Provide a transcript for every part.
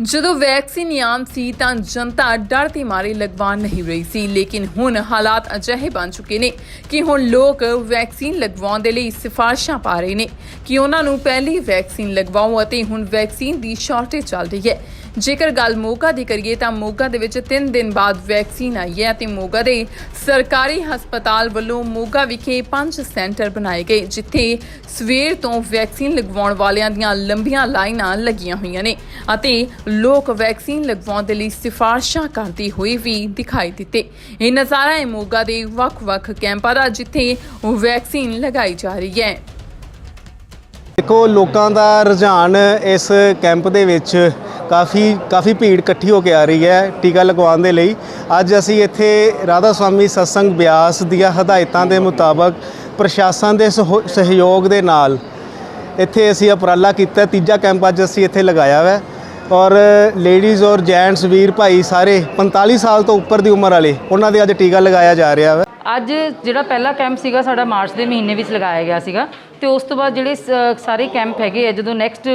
ਜਦੋਂ ਵੈਕਸੀਨ ਆਮ ਸੀ ਤਾਂ ਜਨਤਾ ਡਰ ਦੇ ਮਾਰੇ ਲਗਵਾ ਨਹੀਂ ਰਹੀ ਸੀ, ਲੇਕਿਨ ਹੁਣ ਹਾਲਾਤ ਅਜਿਹੇ ਬਣ ਚੁੱਕੇ ਨੇ ਕਿ ਹੁਣ ਲੋਕ ਵੈਕਸੀਨ ਲਗਵਾਉਣ ਦੇ ਲਈ ਸਿਫਾਰਿਸ਼ਾਂ ਪਾ ਰਹੇ ਨੇ ਕਿ ਉਹਨਾਂ ਨੂੰ ਪਹਿਲੀ ਵੈਕਸੀਨ ਲਗਵਾਓ ਅਤੇ ਹੁਣ ਵੈਕਸੀਨ ਦੀ ਸ਼ਾਰਟੇਜ ਚੱਲ ਰਹੀ ਹੈ। ਜੇਕਰ ਗੱਲ ਮੋਗਾ ਦੀ ਕਰੀਏ ਤਾਂ ਮੋਗਾ ਦੇ ਵਿੱਚ 3 ਦਿਨ ਬਾਅਦ ਵੈਕਸੀਨ ਆਈ ਹੈ ਅਤੇ ਮੋਗਾ ਦੇ ਸਰਕਾਰੀ ਹਸਪਤਾਲ ਵੱਲੋਂ ਮੋਗਾ ਵਿਖੇ ਪੰਜ ਸੈਂਟਰ ਬਣਾਏ ਗਏ, ਜਿੱਥੇ ਸਵੇਰ ਤੋਂ ਵੈਕਸੀਨ ਲਗਵਾਉਣ ਵਾਲਿਆਂ ਦੀਆਂ ਲੰਬੀਆਂ ਲਾਈਨਾਂ ਲੱਗੀਆਂ ਹੋਈਆਂ ਨੇ ਅਤੇ ਲੋਕ ਵੈਕਸੀਨ ਲਗਵਾਉਣ ਦੇ ਲਈ ਸਿਫਾਰਿਸ਼ਾਂ ਕਰਦੇ ਹੋਏ ਵੀ ਦਿਖਾਈ ਦਿੱਤੇ। ਇਹ ਨਜ਼ਾਰਾ ਹੈ ਮੋਗਾ ਦੇ ਵੱਖ-ਵੱਖ ਕੈਂਪਾਂ ਦਾ ਜਿੱਥੇ ਵੈਕਸੀਨ ਲਗਾਈ ਜਾ ਰਹੀ ਹੈ। ਦੇਖੋ, ਲੋਕਾਂ ਦਾ ਰੁਝਾਨ ਇਸ ਕੈਂਪ ਦੇ ਵਿੱਚ ਕਾਫੀ ਕਾਫੀ ਭੀੜ ਇਕੱਠੀ ਹੋ ਕੇ ਆ ਰਹੀ ਹੈ ਟੀਕਾ ਲਗਵਾਉਣ ਦੇ ਲਈ। ਅੱਜ ਅਸੀਂ ਇੱਥੇ ਰਾਧਾ ਸਵਾਮੀ ਸਤਸੰਗ ਬਿਆਸ ਦੀਆਂ ਹਦਾਇਤਾਂ ਦੇ ਮੁਤਾਬਕ ਪ੍ਰਸ਼ਾਸਨ ਦੇ ਸਹਿ- ਸਹਿਯੋਗ ਦੇ ਨਾਲ ਇੱਥੇ ਅਸੀਂ ਉਪਰਾਲਾ ਕੀਤਾ। ਤੀਜਾ ਕੈਂਪ ਅੱਜ ਅਸੀਂ ਇੱਥੇ ਲਗਾਇਆ ਹੈ। ਔਰ ਲੇਡੀਜ਼ ਔਰ ਜੈਂਟਸ ਵੀਰ ਭਾਈ ਸਾਰੇ 45 ਸਾਲ ਤੋਂ ਉੱਪਰ ਦੀ ਉਮਰ ਵਾਲੇ, ਉਹਨਾਂ ਦੇ ਅੱਜ ਟੀਕਾ ਲਗਾਇਆ ਜਾ ਰਿਹਾ ਹੈ ਅੱਜ ਜਿਹੜਾ ਪਹਿਲਾ ਕੈਂਪ ਸੀਗਾ, ਸਾਡਾ ਮਾਰਚ ਦੇ ਮਹੀਨੇ ਵਿੱਚ ਲਗਾਇਆ ਗਿਆ ਸੀਗਾ। ਤੇ ਉਸ ਤੋਂ ਬਾਅਦ ਜਿਹੜੇ ਸ- ਸਾਰੇ ਕੈਂਪ ਹੈਗੇ ਆ, ਜਦੋਂ ਨੈਕਸਟ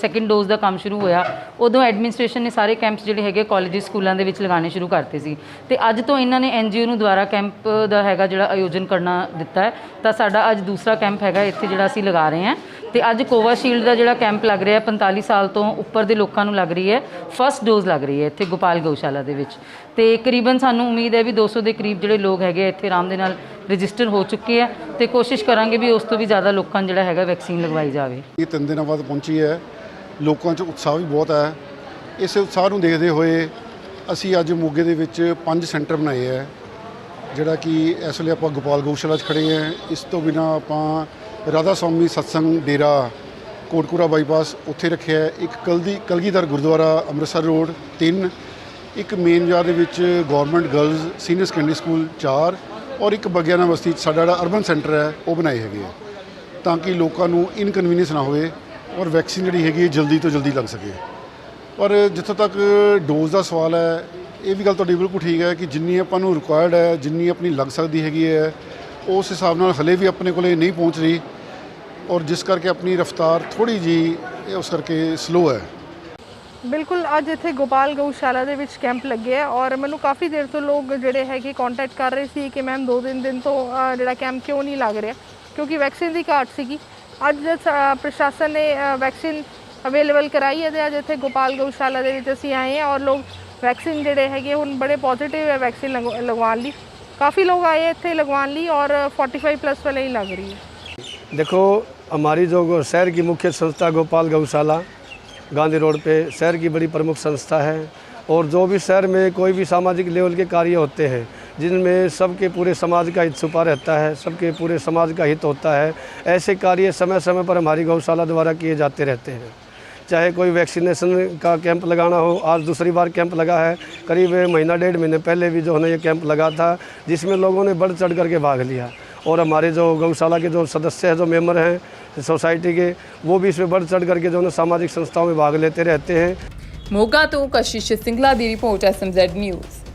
ਸੈਕਿੰਡ ਡੋਜ਼ ਦਾ ਕੰਮ ਸ਼ੁਰੂ ਹੋਇਆ, ਉਦੋਂ ਐਡਮਿਨਿਸਟ੍ਰੇਸ਼ਨ ਨੇ ਸਾਰੇ ਕੈਂਪਸ ਜਿਹੜੇ ਹੈਗੇ ਕਾਲਜ ਸਕੂਲਾਂ ਦੇ ਵਿੱਚ ਲਗਾਉਣੇ ਸ਼ੁਰੂ ਕਰਤੇ ਸੀ। ਤੇ ਅੱਜ ਤੋਂ ਇਹਨਾਂ ਨੇ ਐਨਜੀਓ ਨੂੰ ਦੁਆਰਾ ਕੈਂਪ ਦਾ ਹੈਗਾ ਜਿਹੜਾ ਆਯੋਜਨ ਕਰਨਾ ਦਿੱਤਾ ਹੈ, ਤਾਂ ਸਾਡਾ ਅੱਜ ਦੂਸਰਾ ਕੈਂਪ ਹੈਗਾ, ਇੱਥੇ ਜਿਹੜਾ ਅਸੀਂ ਲਗਾ ਰਹੇ ਹਾਂ। ਤੇ ਅੱਜ ਕੋਵਾਸ਼ੀਲਡ ਦਾ ਜਿਹੜਾ ਕੈਂਪ ਲੱਗ ਰਿਹਾ ਹੈ 45 ਸਾਲ ਤੋਂ ਉੱਪਰ ਦੇ ਲੋਕਾਂ ਨੂੰ ਲੱਗ ਰਹੀ ਹੈ ਫਸਟ ਡੋਜ਼ ਲੱਗ ਰਹੀ ਹੈ ਇੱਥੇ ਗੋਪਾਲ ਗਊਸ਼ਾਲਾ ਦੇ ਵਿੱਚ। ਤੇ ਕਰੀਬਨ ਸਾਨੂੰ ਉਮੀਦ ਹੈ ਵੀ 200 ਦੇ ਕਰੀਬ ਜਿਹੜੇ ਲੋਕ ਹੈਗੇ ਆ, ਇੱਥੇ ਆਰਾਮ ਦੇ ਨਾਲ ਰਜਿਸਟਰ ਹੋ ਚੁੱਕੇ ਆ ਤੇ ਕੋਸ਼ਿਸ਼ ਕਰਾਂਗੇ ਵੀ ਉਸ ਤੋਂ ਵੀ ਜ਼ਿਆਦਾ ਲੋਕਾਂ ਨੂੰ ਜਿਹੜਾ ਹੈਗਾ ਵੈਕਸੀਨ ਲਗਵਾਈ ਜਾਵੇ। ਇਹ ਤਿੰਨ ਦਿਨਾਂ ਬਾਅਦ ਪਹੁੰਚੀ ਹੈ। ਲੋਕਾਂ 'ਚ ਉਤਸ਼ਾਹ ਵੀ ਬਹੁਤ ਹੈ। ਇਸ ਉਤਸ਼ਾਹ ਨੂੰ ਦੇਖਦੇ ਹੋਏ ਅਸੀਂ ਅੱਜ ਮੋਗੇ ਦੇ ਵਿੱਚ ਪੰਜ ਸੈਂਟਰ ਬਣਾਏ ਹੈ, ਜਿਹੜਾ ਕਿ ਇਸ ਵੇਲੇ ਆਪਾਂ ਗੋਪਾਲ ਗਊਸ਼ਾਲਾ 'ਚ ਖੜੇ ਹਾਂ। ਇਸ ਤੋਂ ਬਿਨਾ ਆਪਾਂ ਰਾਧਾ ਸਵਾਮੀ ਸਤਸੰਗ ਡੇਰਾ, ਕੋਟਕੂਰਾ ਬਾਈਪਾਸ ਉੱਥੇ ਰੱਖਿਆ ਹੈ। ਇੱਕ ਕਲਦੀ, ਕਲਗੀਧਰ ਗੁਰਦੁਆਰਾ, ਅੰਮ੍ਰਿਤਸਰ ਰੋਡ ਤਿੰਨ। ਇੱਕ ਮੇਨ ਬਾਜ਼ਾਰ ਦੇ ਵਿੱਚ government girls senior secondary school ਚਾਰ। ਔਰ ਇੱਕ ਬਗਿਆਣਾ ਬਸਤੀ 'ਚ ਸਾਡਾ ਜਿਹੜਾ ਅਰਬਨ ਸੈਂਟਰ ਹੈ, ਉਹ ਬਣਾਏ ਹੈਗੇ ਆ ਤਾਂ ਕਿ ਲੋਕਾਂ ਨੂੰ ਇਨਕਨਵੀਨੀਅੰਸ ਨਾ ਹੋਵੇ ਔਰ ਵੈਕਸੀਨ ਜਿਹੜੀ ਹੈਗੀ ਹੈ, ਜਲਦੀ ਤੋਂ ਜਲਦੀ ਲੱਗ ਸਕੇ। ਪਰ ਜਿੱਥੋਂ ਤੱਕ ਡੋਜ਼ ਦਾ ਸਵਾਲ ਹੈ, ਇਹ ਵੀ ਗੱਲ ਤੁਹਾਡੀ ਬਿਲਕੁਲ ਠੀਕ ਹੈ ਕਿ ਜਿੰਨੀ ਆਪਾਂ ਨੂੰ ਰਿਕੁਆਇਰਡ ਹੈ, ਜਿੰਨੀ ਆਪਣੀ ਲੱਗ ਸਕਦੀ ਹੈਗੀ ਹੈ, ਉਸ ਹਿਸਾਬ ਨਾਲ ਹਲੇ ਵੀ ਆਪਣੇ ਕੋਲੇ ਨਹੀਂ ਪਹੁੰਚ ਰਹੀ। ਔਰ ਜਿਸ ਕਰਕੇ ਆਪਣੀ ਰਫ਼ਤਾਰ ਥੋੜੀ ਜੀ ਉਸ ਕਰਕੇ ਸਲੋ ਹੈ। ਬਿਲਕੁਲ, ਅੱਜ ਇੱਥੇ ਗੋਪਾਲ ਗਊਸ਼ਾਲਾ ਦੇ ਵਿੱਚ ਕੈਂਪ ਲੱਗੇ ਆ ਔਰ ਮੈਨੂੰ ਕਾਫੀ ਦੇਰ ਤੋਂ ਲੋਕ ਜਿਹੜੇ ਹੈਗੇ ਕੰਟੈਕਟ ਕਰ ਰਹੇ ਸੀ ਕਿ ਮੈਮ 2-3 ਦਿਨ ਤੋਂ ਜਿਹੜਾ ਕੈਂਪ ਕਿਉਂ ਨਹੀਂ ਲੱਗ ਰਿਹਾ? ਕਿਉਂਕਿ ਵੈਕਸੀਨ ਦੀ ਘਾਟ ਸੀਗੀ। ਅੱਜ ਪ੍ਰਸ਼ਾਸਨ ਨੇ ਵੈਕਸੀਨ ਅਵੇਲੇਬਲ ਕਰਾਈ ਹੈ ਤੇ ਅੱਜ ਇੱਥੇ ਗੋਪਾਲ ਗਊਸ਼ਾਲਾ ਦੇ ਵਿੱਚ ਅਸੀਂ ਆਏ ਹਾਂ ਔਰ ਲੋਕ ਵੈਕਸੀਨ ਜਿਹੜੇ ਹੈਗੇ ਹੁਣ ਬੜੇ ਪੋਜ਼ਿਟਿਵ ਹੈ ਵੈਕਸੀਨ ਲਗਵਾਉਣ ਲਈ। ਕਾਫੀ ਲੋਕ ਆਏ ਇੱਥੇ लगवान ली और 45 ਪਲੱਸ वाले ਹੀ ਲੱਗ ਰਹੀ ਹੈ। ਦੇਖੋ, ਅਮਾਰੀ ਜੋ ਸ਼ਹਿਰ ਦੀ ਮੁੱਖ ਸੰਸਥਾ ਗੋਪਾਲ ਗਊਸ਼ਾਲਾ गांधी रोड पे शहर की बड़ी प्रमुख संस्था है और जो भी शहर में कोई भी सामाजिक लेवल के कार्य होते हैं, जिनमें सबके पूरे समाज का हित छुपा रहता है, सबके पूरे समाज का हित होता है, ऐसे कार्य समय समय पर हमारी गौशाला द्वारा किए जाते रहते हैं। चाहे कोई वैक्सीनेशन का कैंप लगाना हो, आज दूसरी बार कैंप लगा है, करीब महीना डेढ़ महीने पहले भी जो है ये कैंप लगा था, जिसमें लोगों ने बढ़ चढ़ करके भाग लिया। और हमारे जो गौशाला के जो सदस्य हैं, जो मेंबर हैं, सोसाइटी के, वो भी इसमें बढ़ चढ़ करके जो है सामाजिक संस्थाओं में भाग लेते रहते हैं। मोगा तो कशिश सिंगला दी रिपोर्ट एस न्यूज़।